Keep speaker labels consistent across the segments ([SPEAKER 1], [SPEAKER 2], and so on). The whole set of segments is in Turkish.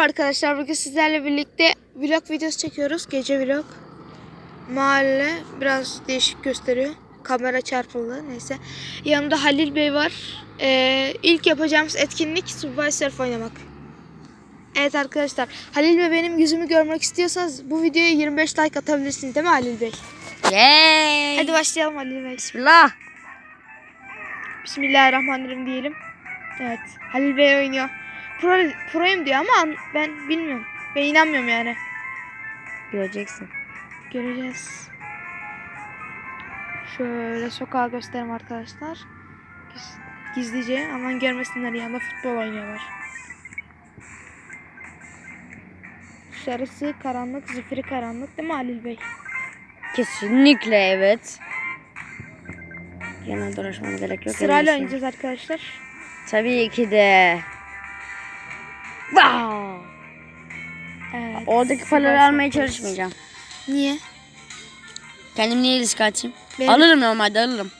[SPEAKER 1] Arkadaşlar bugün sizlerle birlikte vlog videosu çekiyoruz. Gece vlog. Mahalle biraz değişik gösteriyor. Kamera çarpıldı neyse. Yanımda Halil Bey var. Ee, ilk yapacağımız etkinlik Subway Surf oynamak. Evet arkadaşlar. Halil Bey benim yüzümü görmek istiyorsanız bu videoya 25 like atabilirsiniz değil mi Halil Bey?
[SPEAKER 2] Yay.
[SPEAKER 1] Hadi başlayalım Halil Bey.
[SPEAKER 2] Bismillah.
[SPEAKER 1] Bismillahirrahmanirrahim diyelim. Evet. Halil Bey oynuyor. Pro, proyum diyor ama ben bilmiyorum. Ben inanmıyorum yani.
[SPEAKER 2] Göreceksin.
[SPEAKER 1] Göreceğiz. Şöyle sokağa göstereyim arkadaşlar. Giz- Gizlice aman görmesinler yanında futbol oynuyorlar. Dışarısı karanlık, zifiri karanlık değil mi Halil Bey?
[SPEAKER 2] Kesinlikle evet. Yana dolaşmam gerek yok.
[SPEAKER 1] Sırayla oynayacağız arkadaşlar.
[SPEAKER 2] Tabii ki de. Wow.
[SPEAKER 1] Evet.
[SPEAKER 2] Oradaki paraları almaya çalışmayacağım.
[SPEAKER 1] Niye?
[SPEAKER 2] Kendim niye risk atayım?
[SPEAKER 1] Benim-
[SPEAKER 2] Alırım normalde alırım.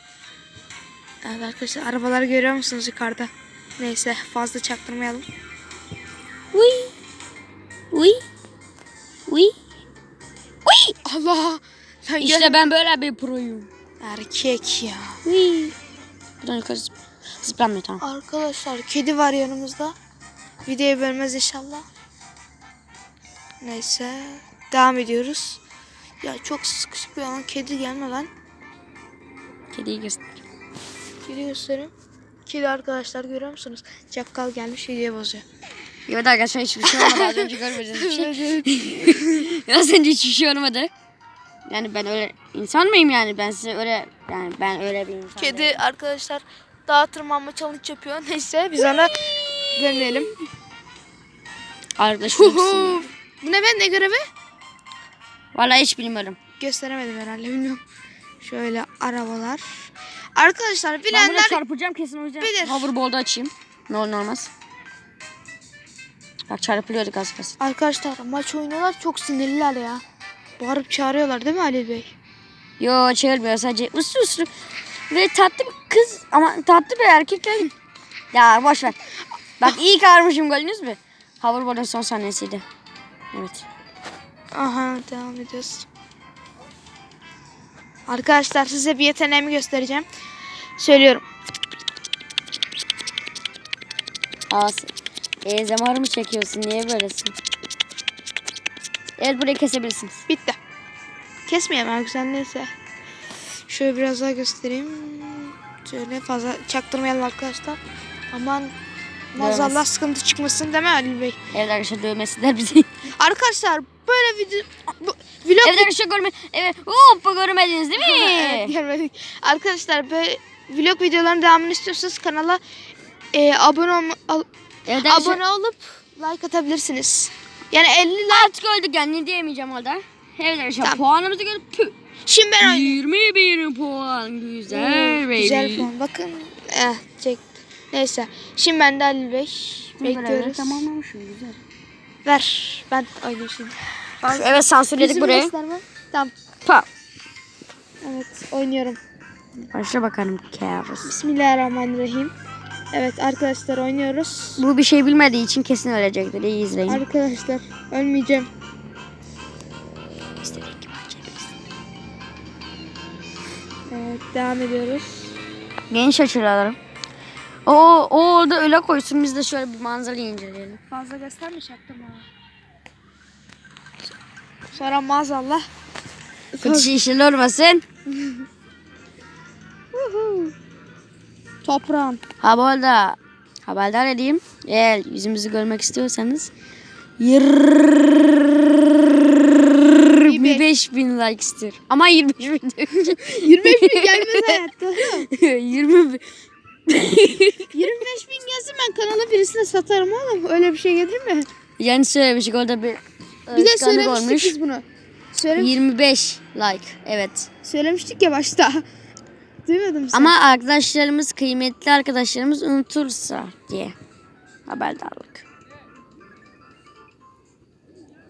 [SPEAKER 1] Evet arkadaşlar arabaları görüyor musunuz yukarıda? Neyse fazla çaktırmayalım.
[SPEAKER 2] Uy. Uy. Uy. Uy.
[SPEAKER 1] Allah! Lan
[SPEAKER 2] İşte
[SPEAKER 1] gel-
[SPEAKER 2] ben böyle bir proyum.
[SPEAKER 1] Erkek ya.
[SPEAKER 2] Uy. Buradan yukarı zıp- zıplamıyor tamam.
[SPEAKER 1] Arkadaşlar kedi var yanımızda. Videoyu bölmez inşallah. Neyse. Devam ediyoruz. Ya çok sıkışık bir alan. Kedi gelme lan.
[SPEAKER 2] Kediyi göster.
[SPEAKER 1] Kedi göstereyim. Kedi arkadaşlar görüyor musunuz? Çakkal gelmiş videoyu bozuyor.
[SPEAKER 2] Evet arkadaşlar hiçbir şey olmadı. Az önce görmediniz bir şey. Az önce hiçbir şey olmadı. Yani ben öyle insan mıyım yani? Ben size öyle yani ben öyle bir insan değilim.
[SPEAKER 1] Kedi arkadaşlar dağa tırmanma challenge yapıyor. Neyse biz ona vermeyelim.
[SPEAKER 2] Arkadaşım.
[SPEAKER 1] Bu ne ben ne görevi?
[SPEAKER 2] Vallahi hiç bilmiyorum.
[SPEAKER 1] Gösteremedim herhalde bilmiyorum. Şöyle arabalar. Arkadaşlar
[SPEAKER 2] Ben
[SPEAKER 1] bilenler
[SPEAKER 2] çarpacağım kesin o yüzden.
[SPEAKER 1] bilir.
[SPEAKER 2] Hoverboard'u açayım. Ne olur ne olmaz. Bak çarpılıyorduk az kalsın.
[SPEAKER 1] Arkadaşlar maç oynuyorlar çok sinirliler ya. Bağırıp çağırıyorlar değil mi Ali Bey?
[SPEAKER 2] Yo çevirmiyor sadece uslu uslu. Ve tatlı bir kız ama tatlı bir erkek geldi. Ya boş ver. Bak iyi karmışım gördünüz mü? Hoverboard'un son sahnesiydi. Evet.
[SPEAKER 1] Aha devam ediyoruz. Arkadaşlar size bir yeteneğimi göstereceğim. Söylüyorum.
[SPEAKER 2] As ASMR mı çekiyorsun? Niye böylesin? Evet burayı kesebilirsiniz.
[SPEAKER 1] Bitti. Kesmeyeyim ben güzel neyse. Şöyle biraz daha göstereyim. Şöyle fazla çaktırmayalım arkadaşlar. Aman maazallah
[SPEAKER 2] Dövmez.
[SPEAKER 1] sıkıntı çıkmasın mi Ali Bey?
[SPEAKER 2] Evet arkadaşlar dövmesinler bizi.
[SPEAKER 1] Arkadaşlar böyle video bu, vlog
[SPEAKER 2] evet arkadaşlar görme. Evet. Hoppa görmediniz değil
[SPEAKER 1] Evet,
[SPEAKER 2] mi?
[SPEAKER 1] görmedik. Arkadaşlar böyle vlog videoların devamını istiyorsanız kanala e, abone olma, al-
[SPEAKER 2] evet arkadaşlar.
[SPEAKER 1] abone olup like atabilirsiniz. Yani 50 like.
[SPEAKER 2] Artık öldük yani ne diyemeyeceğim orada. Evet arkadaşlar
[SPEAKER 1] Tamam.
[SPEAKER 2] puanımızı görüp tüh.
[SPEAKER 1] Şimdi ben oynayayım.
[SPEAKER 2] 21 puan güzel baby.
[SPEAKER 1] Güzel puan. Bakın. Eh, çek. Neyse. Şimdi ben de Ali Bey. Bekliyoruz.
[SPEAKER 2] Tamamlamışım güzel.
[SPEAKER 1] Ver. Ben oynayayım şimdi.
[SPEAKER 2] Evet sansürledik burayı.
[SPEAKER 1] Tamam.
[SPEAKER 2] Pa.
[SPEAKER 1] Evet. Oynuyorum.
[SPEAKER 2] Başla bakalım Karius.
[SPEAKER 1] Bismillahirrahmanirrahim. Evet arkadaşlar oynuyoruz.
[SPEAKER 2] Bu bir şey bilmediği için kesin ölecektir. İyi izleyin.
[SPEAKER 1] Arkadaşlar ölmeyeceğim.
[SPEAKER 2] İstediğin gibi açabilirsin.
[SPEAKER 1] Evet devam ediyoruz.
[SPEAKER 2] Genç açılarım. O, o orada öyle koysun biz de şöyle bir manzarayı inceleyelim.
[SPEAKER 1] Fazla göstermeyecektim ha. Sonra maazallah.
[SPEAKER 2] Kötü işler olmasın.
[SPEAKER 1] Toprağım.
[SPEAKER 2] Ha bu arada haberdar edeyim. Eğer yüzümüzü görmek istiyorsanız 25 bin like istiyorum. Ama 25 bin değil.
[SPEAKER 1] 25 bin gelmez hayatta.
[SPEAKER 2] 20 bin.
[SPEAKER 1] 25 bin gelsin ben kanalı birisine satarım oğlum. Öyle bir şey gelir mi?
[SPEAKER 2] Yani söylemiştik orada bir
[SPEAKER 1] Bir de
[SPEAKER 2] alışkanlık
[SPEAKER 1] söylemiştik
[SPEAKER 2] olmuş.
[SPEAKER 1] biz bunu. Söyle,
[SPEAKER 2] 25 like evet.
[SPEAKER 1] söylemiştik ya başta. Duymadın sen?
[SPEAKER 2] Ama arkadaşlarımız kıymetli arkadaşlarımız unutursa diye haberdarlık.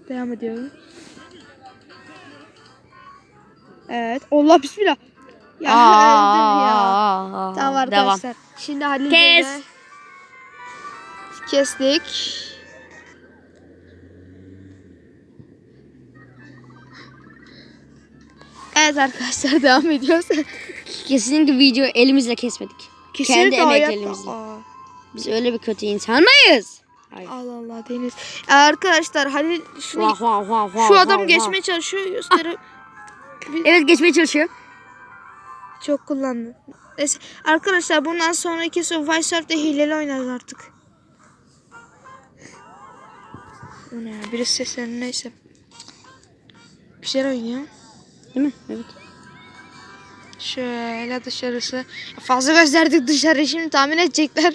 [SPEAKER 1] Devam ediyorum. Evet. Allah bismillah. Ya öldüm ya. Tamam arkadaşlar. Devam. Şimdi Halil
[SPEAKER 2] Kes.
[SPEAKER 1] Bey'le kestik. Evet arkadaşlar devam ediyoruz.
[SPEAKER 2] Kesinlikle video elimizle kesmedik.
[SPEAKER 1] Kesinlikle
[SPEAKER 2] Kendi
[SPEAKER 1] emeklerimizle.
[SPEAKER 2] Biz öyle bir kötü insan mıyız? Hayır.
[SPEAKER 1] Allah Allah Deniz. Arkadaşlar Halil şunu,
[SPEAKER 2] Vah, vah, vah, vah,
[SPEAKER 1] şu adam
[SPEAKER 2] vah.
[SPEAKER 1] geçmeye çalışıyor. Gösteri.
[SPEAKER 2] Evet geçmeye çalışıyor
[SPEAKER 1] çok kullandı. Neyse arkadaşlar bundan sonraki Subway Surf'te hileli oynarız artık. Bu ne ya? Birisi seslerini neyse. Bir şeyler oynuyor.
[SPEAKER 2] Değil mi? Evet.
[SPEAKER 1] Şöyle dışarısı. Fazla gösterdik dışarı şimdi tahmin edecekler.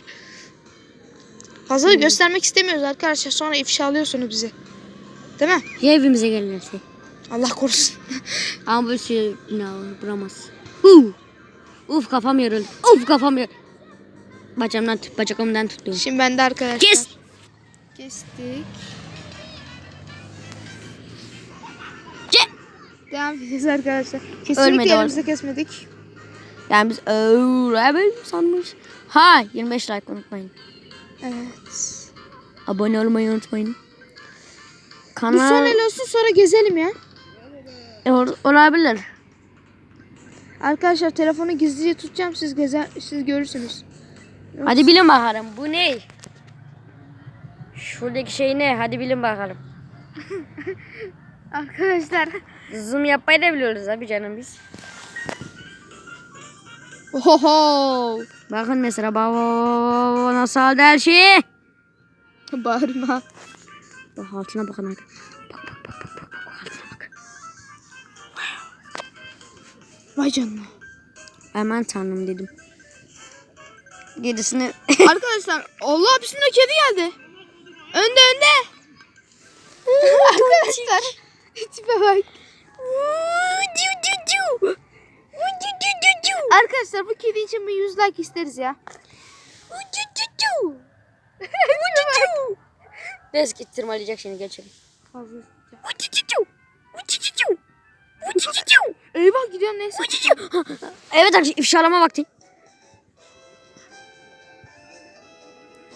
[SPEAKER 1] Fazla göstermek istemiyoruz arkadaşlar. Sonra ifşa alıyorsunuz bizi. Değil mi?
[SPEAKER 2] Ya evimize gelirse.
[SPEAKER 1] Allah korusun.
[SPEAKER 2] Ama böyle şey ne vuramaz. Huu. Uf kafam yarıldı. Uf kafam yarıldı. Bacağımdan tut, bacağımdan tuttum.
[SPEAKER 1] Şimdi ben de arkadaşlar.
[SPEAKER 2] Kes.
[SPEAKER 1] Kestik.
[SPEAKER 2] Ce-
[SPEAKER 1] Devam edeceğiz arkadaşlar.
[SPEAKER 2] Ölmedi
[SPEAKER 1] Kesinlikle
[SPEAKER 2] orada.
[SPEAKER 1] elimizi kesmedik.
[SPEAKER 2] Yani biz öyle sanmış. Ha 25 like unutmayın.
[SPEAKER 1] Evet.
[SPEAKER 2] Abone olmayı unutmayın. Kanal
[SPEAKER 1] son el olsun sonra gezelim ya.
[SPEAKER 2] E, olabilir.
[SPEAKER 1] Arkadaşlar telefonu gizlice tutacağım siz gezer siz görürsünüz.
[SPEAKER 2] Hadi bilin bakalım. Bu ne? Şuradaki şey ne? Hadi bilin bakalım.
[SPEAKER 1] Arkadaşlar.
[SPEAKER 2] Zoom yapmayı da biliyoruz abi canım biz.
[SPEAKER 1] Oho.
[SPEAKER 2] Bakın mesela baba nasıl aldı her şeyi.
[SPEAKER 1] Bağırma.
[SPEAKER 2] Bak altına bakın hadi.
[SPEAKER 1] Vay canına.
[SPEAKER 2] Aman tanrım dedim. Gerisini
[SPEAKER 1] Arkadaşlar Allah bismillah kedi geldi. Önde önde. Arkadaşlar. Tipe bak. Arkadaşlar bu kedi için bir 100 like isteriz ya.
[SPEAKER 2] Biraz git tırmalayacak şimdi geçelim.
[SPEAKER 1] Fazla. Eyvah gidiyorum neyse.
[SPEAKER 2] Evet arkadaşlar ifşalama vakti.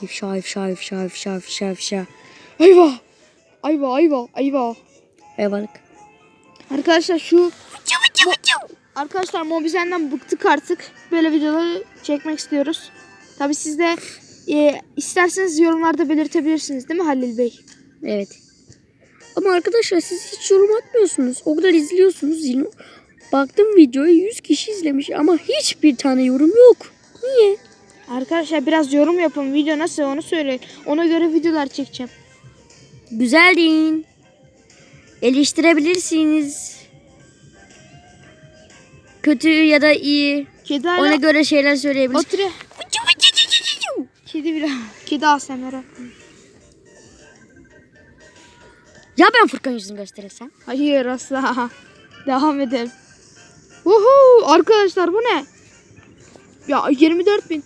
[SPEAKER 2] İfşa ifşa ifşa ifşa ifşa ifşa.
[SPEAKER 1] Eyvah. Ayva ayva ayva.
[SPEAKER 2] Eyvallah.
[SPEAKER 1] Arkadaşlar şu Arkadaşlar Mobizen'den bıktık artık. Böyle videoları çekmek istiyoruz. Tabi siz de e, isterseniz yorumlarda belirtebilirsiniz değil mi Halil Bey?
[SPEAKER 2] Evet. Ama arkadaşlar siz hiç yorum atmıyorsunuz. O kadar izliyorsunuz. Yine baktım videoyu 100 kişi izlemiş ama hiçbir tane yorum yok. Niye?
[SPEAKER 1] Arkadaşlar biraz yorum yapın. Video nasıl onu söyleyin. Ona göre videolar çekeceğim.
[SPEAKER 2] Güzel değil. Eleştirebilirsiniz. Kötü ya da iyi.
[SPEAKER 1] Kedi
[SPEAKER 2] Ona
[SPEAKER 1] hala
[SPEAKER 2] göre şeyler söyleyebilirsiniz.
[SPEAKER 1] oturuyor. Kedi bile. Kedi ASMR.
[SPEAKER 2] Ya ben Furkan yüzünü gösterirsem?
[SPEAKER 1] Hayır asla. Devam edelim. Uhu, arkadaşlar bu ne? Ya 24 bin.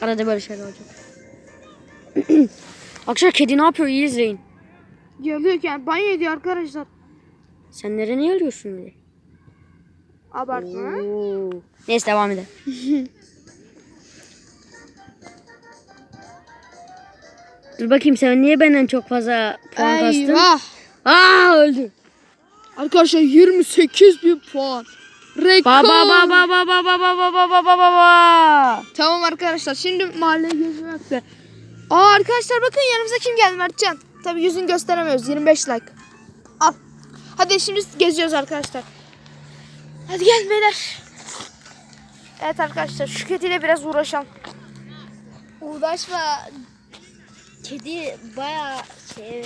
[SPEAKER 2] Arada böyle şeyler olacak. Akşam kedi ne yapıyor iyi izleyin.
[SPEAKER 1] Yalıyorken banyo ediyor arkadaşlar.
[SPEAKER 2] Sen nereye niye alıyorsun öyle?
[SPEAKER 1] Abartma.
[SPEAKER 2] Oo. Neyse devam edelim. Dur bakayım sen niye benden çok fazla puan kastın? Aa öldü.
[SPEAKER 1] Arkadaşlar 28 bin puan. Rekor.
[SPEAKER 2] Baba baba baba baba baba baba baba baba.
[SPEAKER 1] Tamam arkadaşlar şimdi mahalleye gezmekte. Aa arkadaşlar bakın yanımıza kim geldi Mertcan. Tabi yüzünü gösteremiyoruz 25 like. Al. Hadi şimdi geziyoruz arkadaşlar. Hadi gel beyler. Evet arkadaşlar şu kediyle biraz uğraşalım.
[SPEAKER 2] Uğraşma. Kedi baya şey.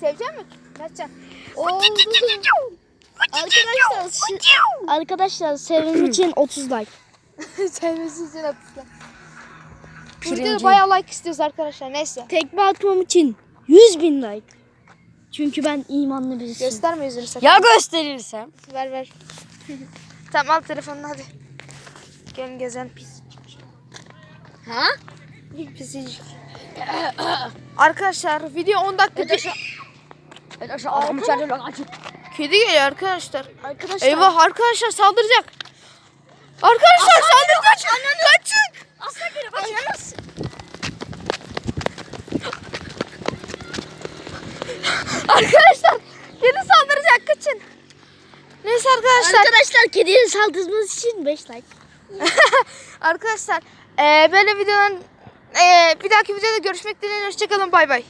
[SPEAKER 1] Sevecek misin Mertcan?
[SPEAKER 3] Arkadaşlar, arkadaşlar sevim için 30 like.
[SPEAKER 1] Sevmesi için atışlar. Bu
[SPEAKER 2] Pirinci.
[SPEAKER 1] videoda bayağı like istiyoruz arkadaşlar neyse.
[SPEAKER 3] Tekme atmam için 100 bin like. Çünkü ben imanlı birisiyim.
[SPEAKER 1] Gösterme yüzünü sakın.
[SPEAKER 2] Ya gösterirsem?
[SPEAKER 1] Ver ver. tamam al telefonunu hadi. Gelin gezen pis.
[SPEAKER 2] Ha?
[SPEAKER 1] Pisicik. Arkadaşlar video 10 dakika.
[SPEAKER 2] İçeride lan açık.
[SPEAKER 1] Kedi geliyor arkadaşlar.
[SPEAKER 3] Arkadaşlar
[SPEAKER 1] Eyvah arkadaşlar saldıracak. Arkadaşlar saldıracak. Kaçın.
[SPEAKER 3] aslan geliyor bak.
[SPEAKER 1] arkadaşlar kedi saldıracak kaçın. Neyse arkadaşlar.
[SPEAKER 3] Arkadaşlar kediye saldırmanız için 5 like.
[SPEAKER 1] arkadaşlar eee, böyle videoların eee, bir dahaki videoda görüşmek dileğiyle hoşçakalın bay bay.